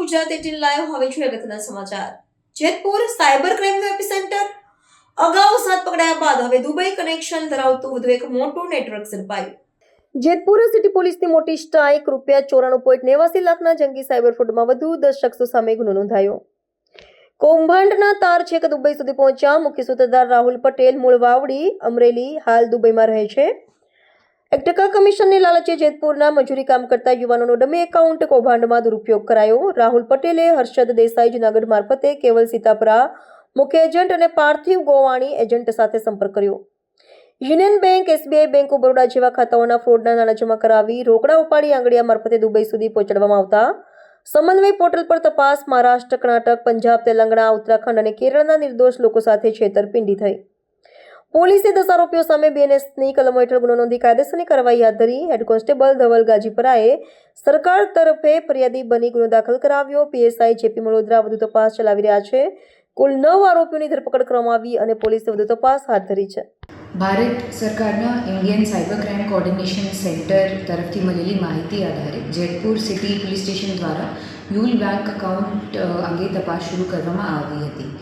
Gujarat eighteen live. હવે જોઈએ અગત્યના સમાચાર. જેતપુર સાયબર ક્રાઇમનું એપિસેન્ટર અગાઉ સાત પકડાયા બાદ હવે દુબઈ કનેક્શન ધરાવતું વધુ એક મોટું નેટવર્ક ઝડપાયું. જેતપુર સિટી પોલીસની મોટી સ્ટ્રાઇક, રૂપિયા ચોરાણું પોઈન્ટ નેવાસી લાખના જંગી સાયબર ફ્રોડમાં વધુ દસ શખ્સો સામે ગુનો નોંધાયો. કૌભાંડના તાર છેક દુબઈ સુધી પહોંચ્યા મુખ્ય સૂત્રધાર રાહુલ પટેલ, મૂળ વાવડી, અમરેલી, હાલ દુબઈમાં રહે છે. એક ટકા કમિશનની લાલચે જેતપુરના મજૂરી કામ કરતા યુવાનોનો ડમી એકાઉન્ટ કૌભાંડમાં દુરુપયોગ કરાયો. રાહુલ પટેલે, હર્ષદ દેસાઈ જુનાગઢ મારફતે કેવલ સીતાપરા, મુખ્ય એજન્ટ અને પાર્થિવ ગોવાણી એજન્ટ સાથે સંપર્ક કર્યો. Union bank, SBI bank of Baroda જેવા ખાતાઓના ફ્રોડના નાણાં જમા કરાવી રોકડા ઉપાડી આંગળીયા મારફતે દુબઈ સુધી પહોંચાડવામાં આવતા. સમન્વય પોર્ટલ પર તપાસ, મહારાષ્ટ્ર, કર્ણાટક, પંજાબ, તેલંગણા, ઉત્તરાખંડ અને કેરળના નિર્દોષ લોકો સાથે છેતરપિંડી થઈ. પોલીસે દસ આરોપીઓ સામે બીએનએસની કલમો હેઠળ ગુનો નોંધી કાયદેસરની કાર્યવાહી હાથ ધરી. હેડ કોન્સ્ટેબલ ધવલ ગાજીપરાએ સરકાર તરફે ફરિયાદી બની ગુનો દાખલ કરાવ્યો. પીએસઆઈ જેપી મલોદરા વધુ તપાસ ચલાવી રહ્યા છે. કુલ નવ આરોપીઓની ધરપકડ કરવામાં આવી અને પોલીસે વધુ તપાસ હાથ ધરી છે. ભારત સરકારના Indian cyber crime coordination centre તરફથી મળેલી માહિતી આધારે જેતપુર સિટી પોલીસ સ્ટેશન દ્વારા યુલ બેંક એકાઉન્ટ અંગે તપાસ શરૂ કરવામાં આવી હતી.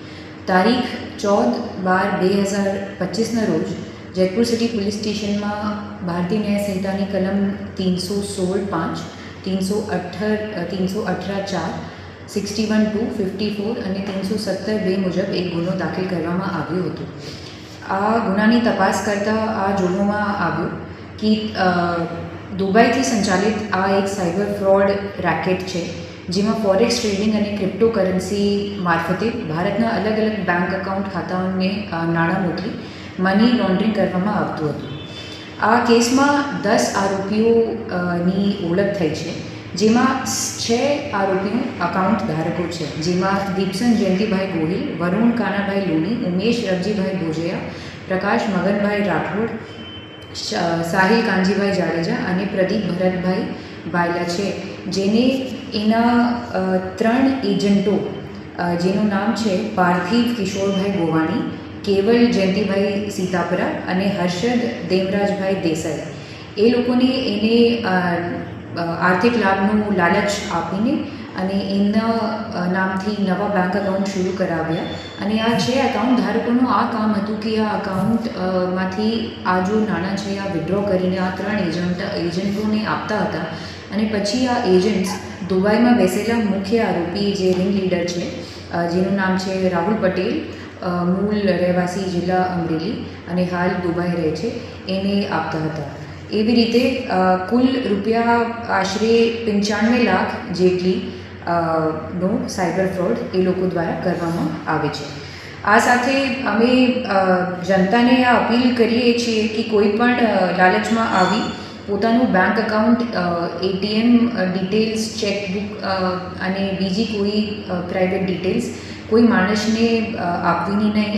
તારીખ ચૌદ બાર બે હજાર પચીસના રોજ જેતપુર સિટી પોલીસ સ્ટેશનમાં ભારતીય ન્યાય સંહિતાની કલમ ત્રણસો સોળ પાંચ તીનસો અઠર તીનસો અઠરા ચાર, sixty one two, fifty four અને ત્રણસો સત્તર બે મુજબ એક ગુનો દાખલ કરવામાં આવ્યો હતો. આ ગુનાની તપાસ કરતાં આ જોવામાં આવ્યું કે દુબઈથી સંચાલિત આ એક સાયબર ફ્રોડ રેકેટ છે. જેમાં ફોરેક્સ ટ્રેડિંગ અને ક્રિપ્ટોકરન્સી મારફતે ભારતના અલગ અલગ બેંક એકાઉન્ટ ખાતાઓને નાણાં મોકલી મની લોન્ડરિંગ કરવામાં આવતું હતું. આ કેસમાં દસ આરોપીઓની ઓળખ થઈ છે, જેમાં છ આરોપીઓ અકાઉન્ટ ધારકો છે, જેમાં દીપસન જયંતિભાઈ ગોહિલ, વરુણ કાનાભાઈ લોની ઉમેશ રવજીભાઈ ભોજૈયા, પ્રકાશ મગનભાઈ રાઠોડ સાહિલ કાનજીભાઈ જાડેજા અને પ્રદીપ ભરતભાઈ વાયલા છે, જેને એના ત્રણ એજન્ટો જેનું નામ છે પાર્થિવ કિશોરભાઈ ગોવાણી, કેવલ જયંતિભાઈ સીતાપરા અને હર્ષદ દેવરાજભાઈ દેસાઈ. એ લોકોને એને આર્થિક લાભનું લાલચ આપીને અને એમના નામથી નવા બેંક એકાઉન્ટ શરૂ કરાવ્યા. અને આ જે એકાઉન્ટ ધારકોનું આ કામ હતું કે આ અકાઉન્ટમાંથી આ જો નાણાં છે, આ વિડ્રો કરીને આ ત્રણ એજન્ટ એજન્ટોને આપતા હતા અને પછી આ એજન્ટ્સ દુબઈમાં બેસેલા મુખ્ય આરોપી જે રિંગ લીડર છે જેનું નામ છે રાહુલ પટેલ મૂળ રહેવાસી જિલ્લા અમરેલી અને હાલ દુબઈ રહે છે, એને આપતા હતા. એવી રીતે કુલ રૂપિયા આશરે પંચાણવે લાખ જેટલી નો સાયબર ફ્રોડ એ લોકો દ્વારા કરવામાં આવે છે. આ સાથે અમે જનતાને આ અપીલ કરીએ છીએ કે કોઈ પણ લાલચમાં આવી પોતાનું bank account ATM details chequebook અને બીજી કોઈ પ્રાઇવેટ ડિટેલ્સ કોઈ માણસને આપવીની નહીં